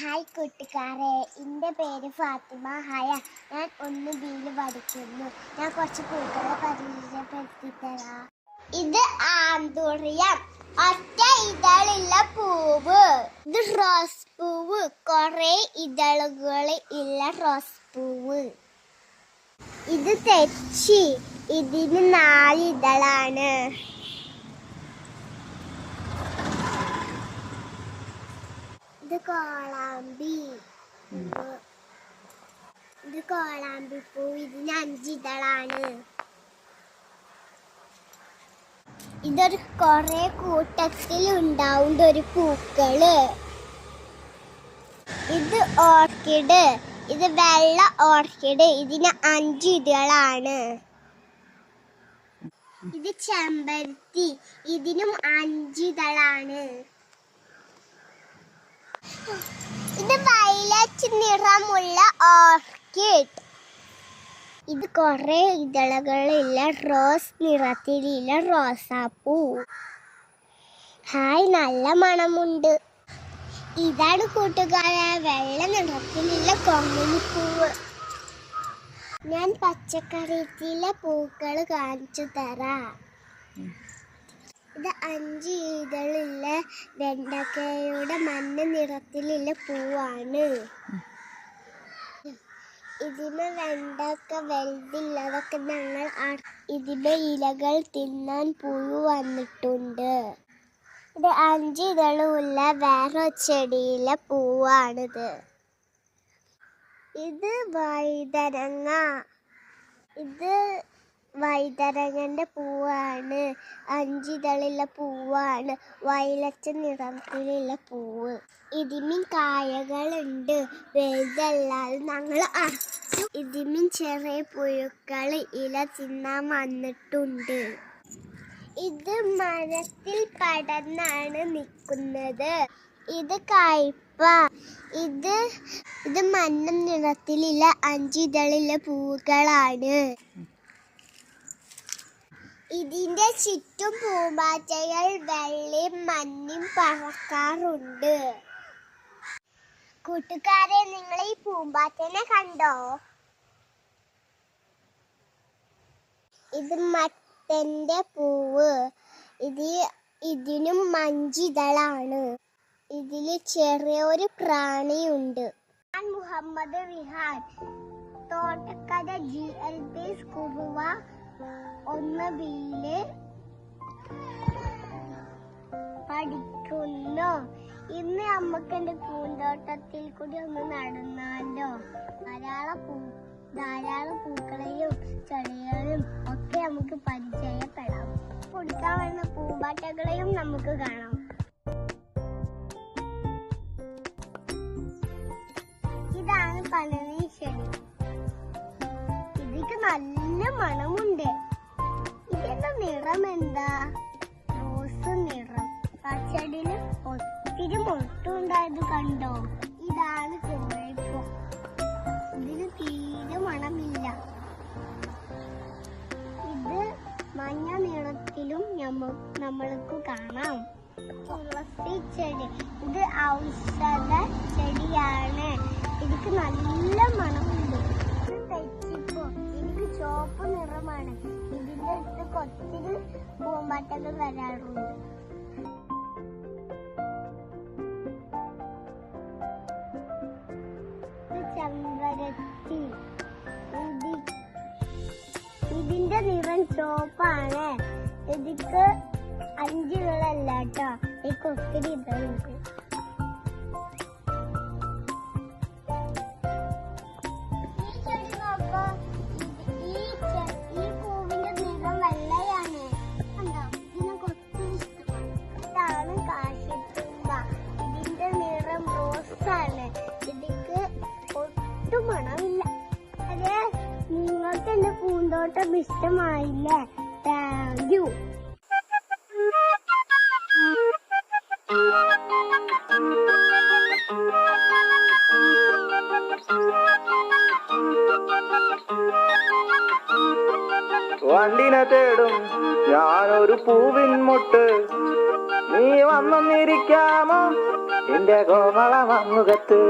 Hi കൂട്ടുകാരെ. എന്റെ പേര് ഫാത്തിമ. ഹായ ഞാൻ ഒന്ന് ബിയിൽ പഠിക്കുന്നു. ഞാൻ കുറച്ച് കൂട്ടുകാരെ പരിചയപ്പെടുത്തി തരാം ഇത് ആന്തൂറിയം. ഒറ്റ ഇതളുള്ള പൂവ്. ഇത് റോസ് പൂവ്. കുറെ ഇതളുകൾ ഉള്ള റോസ് പൂവ്. ഇത് തെച്ചി. ഇതിന് നാല് ഇതളാണ്. ഇത് കോളാമ്പി. ഇത് കോളാമ്പി പൂ. ഇതിന് അഞ്ചിതളാണ് ഇതൊരു കുറെ കൂട്ടത്തിൽ ഉണ്ടാവുന്ന ഒരു പൂക്കൾ. ഇത് ഓർക്കിഡ്. ഇത് വെള്ള ഓർക്കിഡ്. ഇതിന് അഞ്ച് ഇതളാണ്. ഇത് ചെമ്പരത്തി. ഇതിനും അഞ്ചിതളാണ് ഇത് വയലറ്റ് നിറമുള്ള ഓർക്കിഡ് ഇത് കുറെ ഇതളകളില്ല റോസ് നിറത്തിലുള്ള റോസാപ്പൂ ഹായ് നല്ല മണമുണ്ട്. ഇതാണ് കൂട്ടുകാരെ വെള്ള നിറത്തിലുള്ള കൊങ്ങിനിപ്പൂവ്. ഞാൻ പച്ചക്കറിയിലെ പൂക്കൾ കാണിച്ചു തരാം. ഇത് അഞ്ച് ഇതളുള്ള വെണ്ടക്കയുടെ മഞ്ഞ നിറത്തിലുള്ള പൂവാണ്. ഇതിന് വെണ്ടക്ക വെൽതില്ലതൊക്കെ ഞങ്ങൾ ഇതിന്റെ ഇലകൾ തിന്നാൻ പുഴു വന്നിട്ടുണ്ട്. ഇത് അഞ്ച് ഇതളുള്ള വേറെ ചെടിയിലെ പൂവാണിത്. ഇത് വൈതരങ്ങ ഇത് വൈതരങ്ങന്റെ പൂവാണ്. അഞ്ചിതളുള്ള പൂവാണ്. വയലറ്റ് നിറത്തിലുള്ള പൂവ്. ഇതിമിൻ കായകളുണ്ട്. വലുതല്ലാതെ ഞങ്ങൾ അറച്ചു ഇതിമിൻ ചെറിയ പുഴുക്കൾ ഇല തിന്നാൻ വന്നിട്ടുണ്ട്. ഇത് മരത്തിൽ പടർന്നാണ് നിൽക്കുന്നത്. ഇത് കയ്പ. ഇത് ഇത് മഞ്ഞ നിറത്തിലുള്ള അഞ്ചിതളിലെ പൂക്കളാണ്. ഇതിന്റെ ചുറ്റും പൂമ്പാറ്റകൾ വെള്ളി മഞ്ഞും പറക്കാറുണ്ട്. കൂട്ടുകാരെ നിങ്ങൾ ഈ പൂമ്പാറ്റനെ കണ്ടോ? ഇത് മത്തന്റെ പൂവ്. ഇത് ഇതിനും മഞ്ചിതളാണ്. ഇതിൽ ചെറിയൊരു പ്രാണിയുണ്ട്. ഞാൻ മുഹമ്മദ് വിഹാൻ തോട്ടക്കഥ ജി എൽ പി കുറുവ ഒന്ന് വീൽ പഠിക്കുന്നു. ഇന്ന് നമുക്ക് പൂന്തോട്ടത്തിൽ കൂടി ഒന്ന് നടന്നാലോ? ധാരാളം പൂ ധാരാളം പൂക്കളെയും ചെടികളും ഒക്കെ നമുക്ക് പരിചയപ്പെടാം. കൊടുക്കാൻ വരുന്ന പൂമ്പാറ്റകളെയും നമുക്ക് കാണാം. ഇതാണ് ചെടി. ഇതിക്ക് നല്ല മണമുണ്ട്. ഇതിന്റെ നിറം എന്താ? റോസ് നിറം. പച്ചടിയിൽ ഒത്തിരി മുട്ടുണ്ടായത് കണ്ടോ? ഇതാണ് കുഴപ്പം ഇതിന് തീരെ മണമില്ല. ഇത് മഞ്ഞ നിറത്തിലും നമ്മ നമ്മൾക്ക് കാണാം. തുളസി ചെടി. ഇത് ഔഷധ ചെടിയാണ്. ഇതിക്ക് നല്ല മണമുണ്ട്. നിറമാണ് ഇതിന്റെ അടുത്ത് കൊത്തിരി പൂമ്പാറ്റകൾ വരാറുണ്ട് ചെമ്പരത്തി ഇതി ഇതിന്റെ നിറം ചോപ്പാണ്. ഇതിക്ക് അഞ്ച് ഇതളല്ല കേട്ടോ ഇതിക്ക് ഒത്തിരി പൂന്തോട്ടം ഇഷ്ടമായില്ലേ? താങ്ക് യു വണ്ടിനെ തേടും ഞാനൊരു പൂവിൻ മുട്ട്. നീ വന്നൊന്നിരിക്കാമോ എന്റെ കോമള മമ്മുഖത്ത്